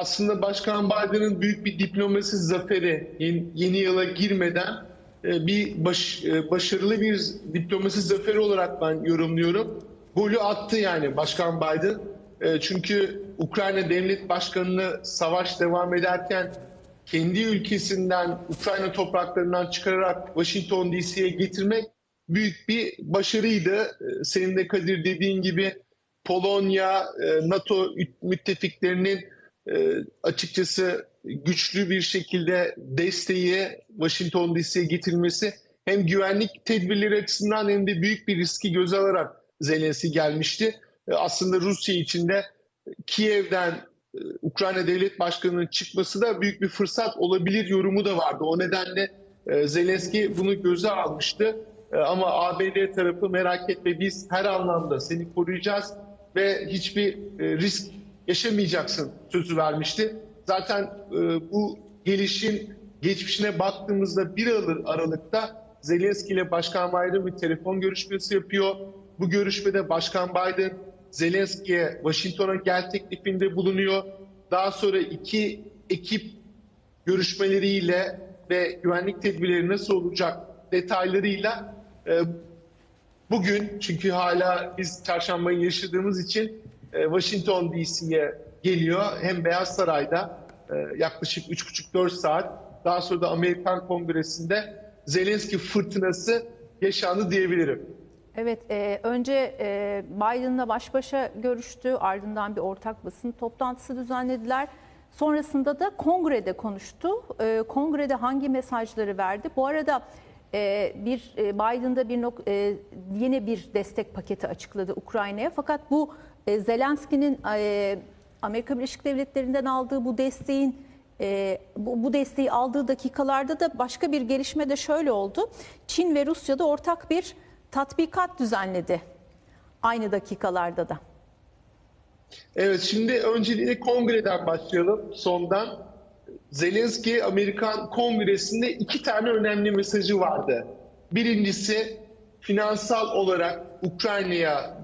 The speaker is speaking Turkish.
aslında Başkan Biden'ın büyük bir diplomasi zaferi yeni, yeni yıla girmeden e, bir baş, e, başarılı bir diplomasi zaferi olarak ben yorumluyorum. Golü attı yani Başkan Biden. E, çünkü Ukrayna Devlet Başkanı'nı savaş devam ederken kendi ülkesinden Ukrayna topraklarından çıkararak Washington DC'ye getirmek büyük bir başarıydı. Senin de Kadir dediğin gibi Polonya, NATO müttefiklerinin açıkçası güçlü bir şekilde desteği Washington DC'ye getirilmesi hem güvenlik tedbirleri açısından hem de büyük bir riski göze alarak Zelenski gelmişti. E, Aslında Rusya için de Kiev'den e, Ukrayna Devlet Başkanı'nın çıkması da büyük bir fırsat olabilir yorumu da vardı. O nedenle e, Zelenski bunu göze almıştı. E, Ama ABD tarafı merak etme biz her anlamda seni koruyacağız ve hiçbir risk yaşamayacaksın sözü vermişti. Zaten e, bu gelişin geçmişine baktığımızda 1 Aralık- Aralık'ta Zelenski ile Başkan Biden bir telefon görüşmesi yapıyor. Bu görüşmede Başkan Biden Zelenski'ye Washington'a gel teklifinde bulunuyor. Daha sonra iki ekip görüşmeleriyle ve güvenlik tedbirleri nasıl olacak detaylarıyla e, bugün çünkü hala biz çarşambayı yaşadığımız için Washington DC'ye geliyor. Hem Beyaz Saray'da e, yaklaşık 3,5-4 saat daha sonra da Amerikan Kongresi'nde Zelenski fırtınası yaşandı diyebilirim. Evet, e, önce e, Biden'la baş başa görüştü, ardından bir ortak basın toplantısı düzenlediler. Sonrasında da kongrede konuştu. E, kongrede hangi mesajları verdi? Bu arada e, bir e, Biden'da bir nok- e, yeni bir destek paketi açıkladı Ukrayna'ya. Fakat bu e, Zelenski'nin Amerika Birleşik Devletleri'nden aldığı bu desteğin bu, bu desteği aldığı dakikalarda da başka bir gelişme de şöyle oldu. Çin ve Rusya'da ortak bir tatbikat düzenledi aynı dakikalarda da. Evet şimdi önceliğine kongreden başlayalım sondan. Zelenski Amerikan Kongresi'nde iki tane önemli mesajı vardı. Birincisi finansal olarak Ukrayna'ya